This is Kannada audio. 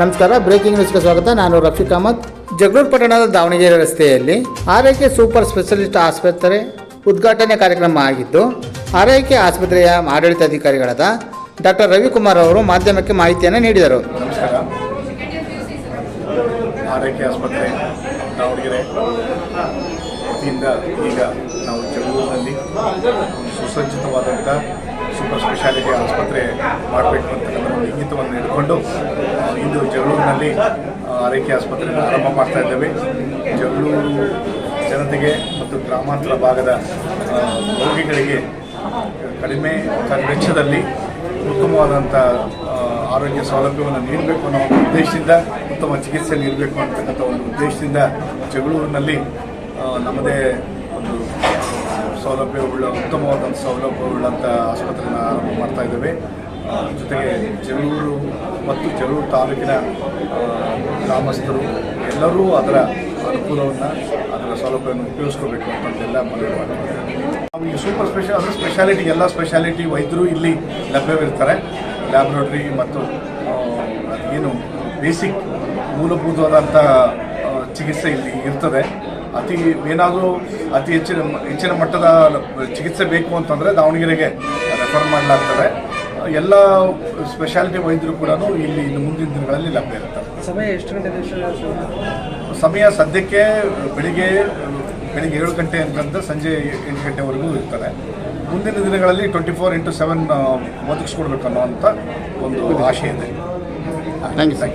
ನಮಸ್ಕಾರ ಬ್ರೇಕಿಂಗ್ ನ್ಯೂಸ್ಗೆ ಸ್ವಾಗತ. ನಾನು ರಫೀಕ್ ಅಹಮದ್. ಜಗಳೂರು ಪಟ್ಟಣದ ದಾವಣಗೆರೆ ರಸ್ತೆಯಲ್ಲಿ ಆರೈಕೆ ಸೂಪರ್ ಸ್ಪೆಷಲಿಸ್ಟ್ ಆಸ್ಪತ್ರೆ ಉದ್ಘಾಟನೆ ಕಾರ್ಯಕ್ರಮ ಆಗಿದ್ದು, ಆರೈಕೆ ಆಸ್ಪತ್ರೆಯ ಆಡಳಿತಾಧಿಕಾರಿಗಳಾದ ಡಾಕ್ಟರ್ ರವಿಕುಮಾರ್ ಅವರು ಮಾಧ್ಯಮಕ್ಕೆ ಮಾಹಿತಿಯನ್ನು ನೀಡಿದರು. ನಮಸ್ಕಾರ. ಆರೈಕೆ ಆಸ್ಪತ್ರೆ, ದಾವಣಗೆರೆ ಈಗ ನಾವು ಜಗಳೂರಿನಲ್ಲಿ ಸುಸಜ್ಜಿತವಾದಂಥ ಸೂಪರ್ ಸ್ಪೆಷಾಲಿಟಿ ಆಸ್ಪತ್ರೆ ಮಾಡಬೇಕು ಅಂತಕ್ಕಂಥ ಒಂದು ಇಂಗಿತವನ್ನು ಹಿಡ್ಕೊಂಡು ಇಂದು ಜಗಳೂರಿನಲ್ಲಿ ಆರೈಕೆ ಆಸ್ಪತ್ರೆಯನ್ನು ಆರಂಭ ಮಾಡ್ತಾ ಇದ್ದೇವೆ. ಜಗಳೂರು ಜನತೆಗೆ ಮತ್ತು ಗ್ರಾಮಾಂತರ ಭಾಗದ ರೋಗಿಗಳಿಗೆ ಕಡಿಮೆ ವೆಚ್ಚದಲ್ಲಿ ಉತ್ತಮವಾದಂಥ ಆರೋಗ್ಯ ಸೌಲಭ್ಯವನ್ನು ನೀಡಬೇಕು ಅನ್ನೋ ಒಂದು ಉದ್ದೇಶದಿಂದ, ಉತ್ತಮ ಚಿಕಿತ್ಸೆ ನೀಡಬೇಕು ಅಂತಕ್ಕಂಥ ಒಂದು ಉದ್ದೇಶದಿಂದ ಜಗಳೂರಿನಲ್ಲಿ ನಮ್ಮದೇ ಒಂದು ಸೌಲಭ್ಯವುಳ್ಳ ಉತ್ತಮವಾದಂಥ ಸೌಲಭ್ಯವುಳ್ಳಂಥ ಆಸ್ಪತ್ರೆಯನ್ನು ಆರಂಭ ಮಾಡ್ತಾ ಇದ್ದೇವೆ. ಜೊತೆಗೆ ಜಗಳೂರು ಮತ್ತು ಜಗಳೂರು ತಾಲೂಕಿನ ಗ್ರಾಮಸ್ಥರು ಎಲ್ಲರೂ ಅದರ ಅನುಕೂಲವನ್ನು, ಅದರ ಸೌಲಭ್ಯವನ್ನು ಉಪಯೋಗಿಸ್ಕೋಬೇಕು ಅಂತಂದೆಲ್ಲ ಮನವಿ ಮಾಡ್ತಾರೆ. ಸೂಪರ್ ಸ್ಪೆಷಲ್ ಅಂದರೆ ಸ್ಪೆಷಾಲಿಟಿ ಎಲ್ಲ ಸ್ಪೆಷಾಲಿಟಿ ವೈದ್ಯರು ಇಲ್ಲಿ ಲಭ್ಯವಿರ್ತಾರೆ. ಲ್ಯಾಬ್ರೋಟ್ರಿ ಮತ್ತು ಏನು ಬೇಸಿಕ್ ಮೂಲಭೂತವಾದಂಥ ಚಿಕಿತ್ಸೆ ಇಲ್ಲಿ ಇರ್ತದೆ. ಅತಿ ಏನಾದರೂ ಅತಿ ಹೆಚ್ಚಿನ ಹೆಚ್ಚಿನ ಮಟ್ಟದ ಚಿಕಿತ್ಸೆ ಬೇಕು ಅಂತಂದರೆ ದಾವಣಗೆರೆಗೆ ರೆಫರ್ ಮಾಡಲಾಗ್ತದೆ. ಎಲ್ಲ ಸ್ಪೆಷಾಲಿಟಿ ವೈದ್ಯರು ಕೂಡ ಇಲ್ಲಿ ಇನ್ನು ಮುಂದಿನ ದಿನಗಳಲ್ಲಿ ಲಭ್ಯ ಇರುತ್ತೆ. ಸಮಯ ಎಷ್ಟು ಗಂಟೆ ಸಮಯ ಸದ್ಯಕ್ಕೆ ಬೆಳಿಗ್ಗೆ ಬೆಳಿಗ್ಗೆ ಏಳು ಗಂಟೆ ಅಂತ ಸಂಜೆ ಎಂಟು ಗಂಟೆವರೆಗೂ ಇರ್ತಾರೆ ಮುಂದಿನ ದಿನಗಳಲ್ಲಿ ಟ್ವೆಂಟಿ ಫೋರ್ ಇಂಟು ಸೆವೆನ್ ಒದಗಿಸ್ಕೊಡ್ಬೇಕನ್ನೋ ಅಂತ ಒಂದು ಆಶೆ ಇದೆ. Thank you sir